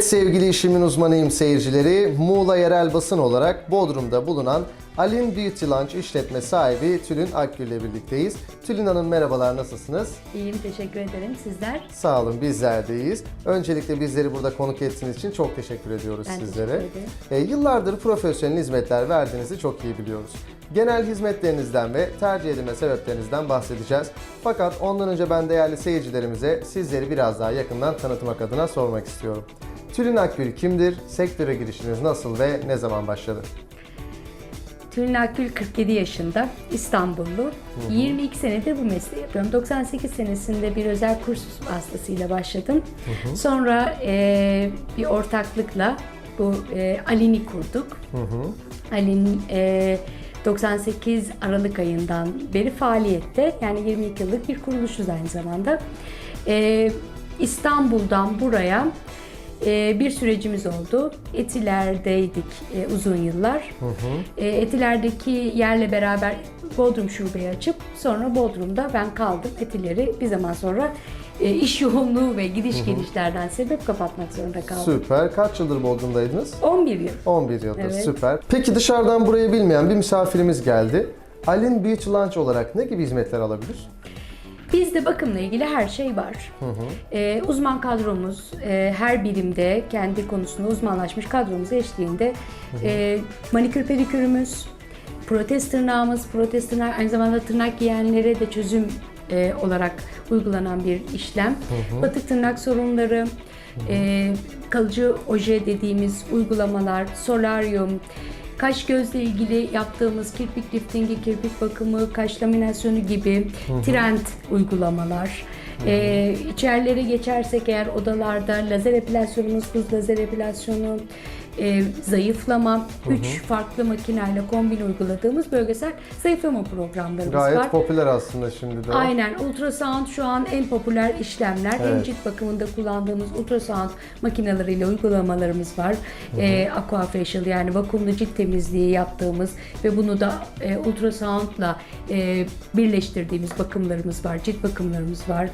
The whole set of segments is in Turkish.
Evet sevgili işimin uzmanıyım seyircileri. Muğla yerel basın olarak Bodrum'da bulunan Alin Beauty Lounge işletme sahibi Tülin Akgül ile birlikteyiz. Tülin Hanım merhabalar nasılsınız? İyiyim, teşekkür ederim. Sizler? Sağ olun bizler deyiz. Öncelikle bizleri burada konuk ettiğiniz için çok teşekkür ediyoruz Ben sizlere. teşekkür ederim. E, yıllardır profesyonel hizmetler verdiğinizi çok iyi biliyoruz. Genel hizmetlerinizden ve tercih edilme sebeplerinizden bahsedeceğiz. Fakat ondan önce ben değerli seyircilerimize sizleri biraz daha yakından tanıtmak adına sormak istiyorum. Tülin Akgül kimdir? Sektöre girişiniz nasıl ve ne zaman başladı? Tülin Akgül 47 yaşında, İstanbullu. 22 senedir bu mesleği yapıyorum. 98 senesinde bir özel kurs vasıtasıyla başladım. Sonra e, bir ortaklıkla bu e, Alin'i kurduk. Alin e, 98 Aralık ayından beri faaliyette. Yani 22 yıllık bir kuruluşuz aynı zamanda. E, İstanbul'dan buraya e, bir sürecimiz oldu. Etiler'deydik e, uzun yıllar. E, Etiler'deki yerle beraber Bodrum şubeyi açıp sonra Bodrum'da ben kaldım. Etiler'i bir zaman sonra iş yoğunluğu ve gidiş gelişlerden sebep kapatmak zorunda kaldım. Süper. Kaç yıldır Bodrum'daydınız? 11 yıl. 11 yıldır. Evet. Süper. Peki dışarıdan burayı bilmeyen bir misafirimiz geldi. Alin Beauty Lounge olarak ne gibi hizmetler alabilir? Bizde bakımla ilgili her şey var. Ee, uzman kadromuz e, her birimde kendi konusunda uzmanlaşmış kadromuz eşliğinde e, manikür pedikürümüz, protez tırnağımız, protez tırnak aynı zamanda tırnak giyenlere de çözüm e, olarak uygulanan bir işlem. Batık tırnak sorunları, e, kalıcı oje dediğimiz uygulamalar, solaryum, Kaş gözle ilgili yaptığımız kirpik liftingi, kirpik bakımı, kaş laminasyonu gibi trend uygulamalar. Ee, içerilere geçersek eğer odalarda lazer epilasyonumuz, hız lazer epilasyonu, e, zayıflama, 3 farklı makineyle kombin uyguladığımız bölgesel zayıflama programlarımız Gayet var. popüler aslında şimdi de. Aynen ultrasound şu an en popüler işlemler. Hem Evet. cilt bakımında kullandığımız ultrasound makineleriyle uygulamalarımız var. Ee, aquafacial yani vakumlu cilt temizliği yaptığımız ve bunu da e, ultrasoundla e, birleştirdiğimiz bakımlarımız var. Cilt bakımlarımız var.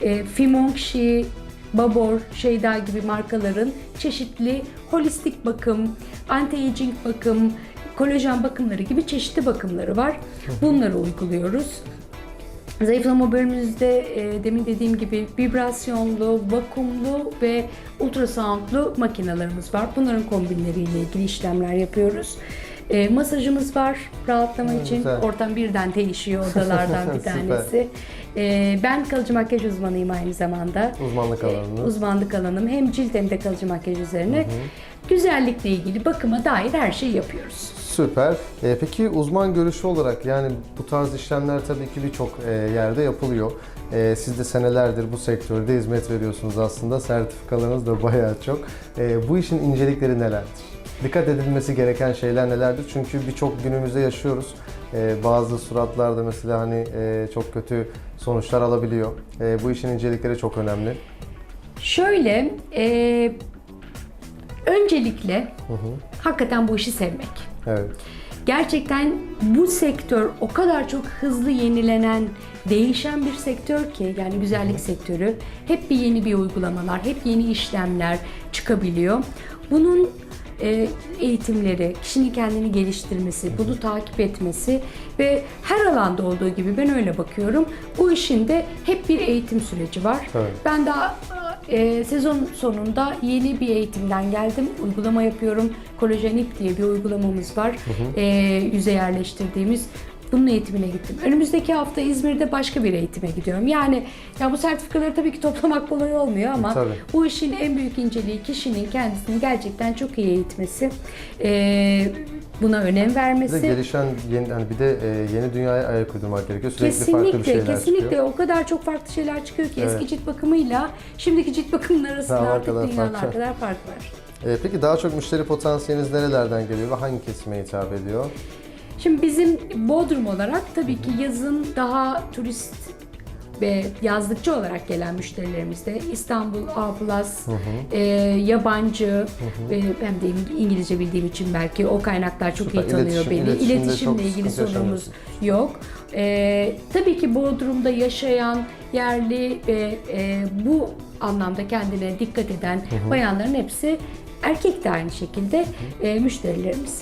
E, Fimongshi, Babor, Şeyda gibi markaların çeşitli holistik bakım, anti-aging bakım, kolajen bakımları gibi çeşitli bakımları var. Bunları uyguluyoruz. Zayıflama bölümümüzde e, demin dediğim gibi vibrasyonlu, vakumlu ve ultrasoundlu makinelerimiz var. Bunların kombinleriyle ilgili işlemler yapıyoruz. E, masajımız var rahatlama için. güzel. Ortam birden değişiyor odalardan bir tanesi. E, ben kalıcı makyaj uzmanıyım aynı zamanda. Uzmanlık E, alanınız. uzmanlık alanım hem cilt hem de kalıcı makyaj üzerine. Güzellikle ilgili bakıma dair her şeyi yapıyoruz. Süper. Ee, peki uzman görüşü olarak yani bu tarz işlemler tabii ki birçok e, yerde yapılıyor. E, siz de senelerdir bu sektörde hizmet veriyorsunuz aslında. Sertifikalarınız da bayağı çok. E, bu işin incelikleri nelerdir? Dikkat edilmesi gereken şeyler nelerdir? Çünkü birçok günümüzde yaşıyoruz. E, bazı suratlarda mesela hani e, çok kötü sonuçlar alabiliyor. E, bu işin incelikleri çok önemli. Şöyle, e, öncelikle hakikaten bu işi sevmek. Evet. Gerçekten bu sektör o kadar çok hızlı yenilenen, değişen bir sektör ki yani güzellik sektörü. Hep bir yeni bir uygulamalar, hep yeni işlemler çıkabiliyor. Bunun e, eğitimleri, kişinin kendini geliştirmesi, bunu takip etmesi ve her alanda olduğu gibi ben öyle bakıyorum. Bu işin de hep bir eğitim süreci var. Evet. Ben daha e, sezon sonunda yeni bir eğitimden geldim. Uygulama yapıyorum. Kolajen ip diye bir uygulamamız var. E, yüze yerleştirdiğimiz. Bunun eğitimine gittim. Önümüzdeki hafta İzmir'de başka bir eğitime gidiyorum. Yani ya bu sertifikaları tabii ki toplamak kolay olmuyor ama Tabii. bu işin en büyük inceliği kişinin kendisini gerçekten çok iyi eğitmesi. e, buna önem Bir de vermesi. gelişen yeni, hani bir de e, yeni dünyaya ayak uydurmak gerekiyor. Sürekli farklı bir Kesinlikle, şeyler kesinlikle çıkıyor. o kadar çok farklı şeyler çıkıyor ki Evet. eski cilt bakımıyla şimdiki cilt bakımının arasında Dağlar artık kadar dünyalar fark kadar fark var. E, peki daha çok müşteri potansiyeliniz nerelerden geliyor ve hangi kesime hitap ediyor? Şimdi bizim Bodrum olarak tabii ki yazın daha turist ve yazlıkçı olarak gelen müşterilerimiz de İstanbul A+, e, yabancı ve hem de İng- İngilizce bildiğim için belki o kaynaklar çok Süper. iyi tanıyor İletişim- beni. İletişimle ilgili sorunumuz yok. E, tabii ki Bodrum'da yaşayan yerli ve e, bu anlamda kendine dikkat eden bayanların hepsi erkek de aynı şekilde e, müşterilerimiz.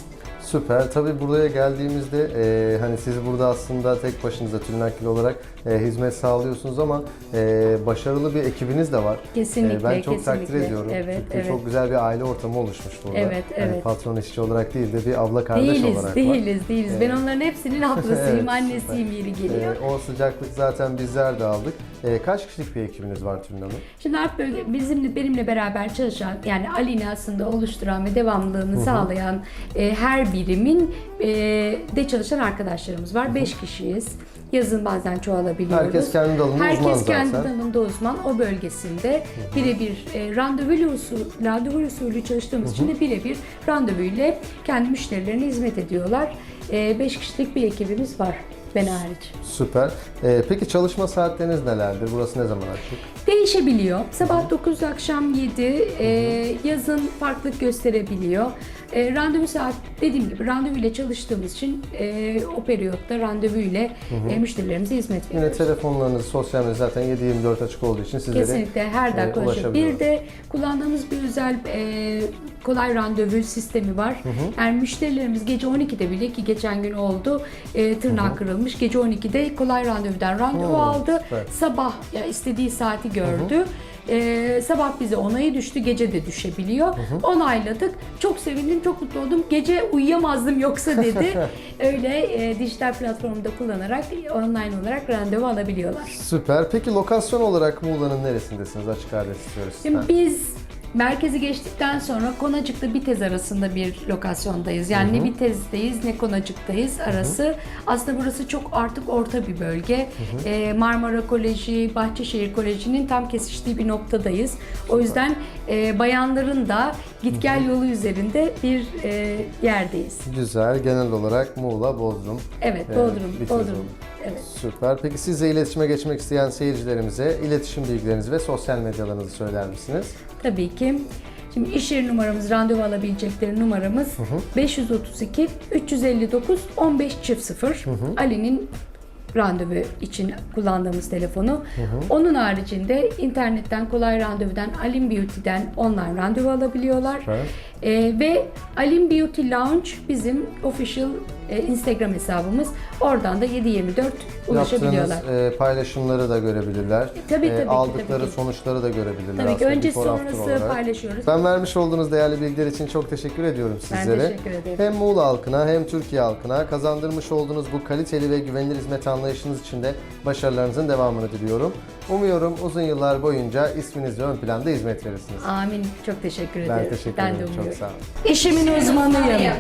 Süper. Tabii buraya geldiğimizde e, hani siz burada aslında tek başınıza Tülnakil olarak e, hizmet sağlıyorsunuz ama e, başarılı bir ekibiniz de var. Kesinlikle, E, ben çok takdir kesinlikle. ediyorum. Evet, Çünkü evet. çok güzel bir aile ortamı oluşmuş burada. Evet, Hani evet. patron işçi olarak değil de bir abla kardeş Değiliz, olarak var. değiliz, değiliz. Ben onların hepsinin ablasıyım, Evet, annesiyim yeri geliyor. E, o sıcaklık zaten bizler de aldık. E, kaç kişilik bir ekibiniz var Tülin Hanım? Şimdi Art Bölge bizimle benimle beraber çalışan yani Ali'ni aslında oluşturan ve devamlılığını sağlayan e, her birimin e, de çalışan arkadaşlarımız var. Beş kişiyiz. Yazın bazen çoğalabiliyoruz. Herkes kendi dalında Herkes uzman kendi zaten. dalında uzman. O bölgesinde birebir e, randevulu usulü, randevulu usulü çalıştığımız için de birebir randevuyla kendi müşterilerine hizmet ediyorlar. E, beş kişilik bir ekibimiz var. Ben hariç. Süper. E, peki çalışma saatleriniz nelerdir? Burası ne zaman açık? Değişebiliyor. Sabah 9, akşam 7, e, yazın farklılık gösterebiliyor. E, randevu saat dediğim gibi randevu ile çalıştığımız için e, o periyotta randevu ile e, müşterilerimize hizmet Yine veriyoruz. telefonlarınız, sosyal medya zaten 7-24 açık olduğu için sizlere Kesinlikle her e, dakika ulaşabilir. ulaşabiliyorlar. Bir de kullandığımız bir özel e, kolay randevu sistemi var. Yani müşterilerimiz gece 12'de bile ki geçen gün oldu e, tırnağı kırılmış. Gece 12'de kolay randevudan randevu Hı, aldı. süper. Sabah ya istediği saati gördü. E, sabah bize onayı düştü, gece de düşebiliyor. Onayladık. Çok sevindim, çok mutlu oldum. Gece uyuyamazdım yoksa dedi. Öyle e, dijital platformda kullanarak online olarak randevu alabiliyorlar. Süper. Peki lokasyon olarak Muğla'nın neresindesiniz? Açık adres istiyoruz Şimdi biz merkezi geçtikten sonra Konacık'ta Bitez arasında bir lokasyondayız. Yani ne Bitez'deyiz ne Konacık'tayız arası. Aslında burası çok artık orta bir bölge. Ee, Marmara Koleji, Bahçeşehir Koleji'nin tam kesiştiği bir noktadayız. O yüzden e, bayanların da git gel yolu üzerinde bir e, yerdeyiz. Güzel. Genel olarak Muğla, Bodrum. Evet, e, Bodrum, Bitez Bodrum. oldu. Evet. Süper. Peki sizle iletişime geçmek isteyen seyircilerimize iletişim bilgilerinizi ve sosyal medyalarınızı söyler misiniz? Tabii ki. Şimdi iş yeri numaramız, randevu alabilecekleri numaramız 532 359 15 çift 0. Ali'nin randevu için kullandığımız telefonu. Onun haricinde internetten kolay randevudan Alim Beauty'den online randevu alabiliyorlar. Süper. Ee, ve Alim Beauty Lounge bizim official e, Instagram hesabımız. Oradan da 7/24 ulaşabiliyorlar. Yaptığınız e, paylaşımları da görebilirler. Tabii, E, tabii ki, aldıkları tabii sonuçları da görebilirler Tabii ki aslında önce before after sonrası olarak. paylaşıyoruz. Ben vermiş olduğunuz değerli bilgiler için çok teşekkür ediyorum Ben sizlere. teşekkür ederim. Hem Muğla halkına hem Türkiye halkına kazandırmış olduğunuz bu kaliteli ve güvenilir hizmet anlayışınız için de başarılarınızın devamını diliyorum. Umuyorum uzun yıllar boyunca isminizle ön planda hizmet verirsiniz. Amin. Çok teşekkür Ben ederim. teşekkür Ben de ederim. Çok umuyorum. Sağ olun. İşimin uzmanıyım.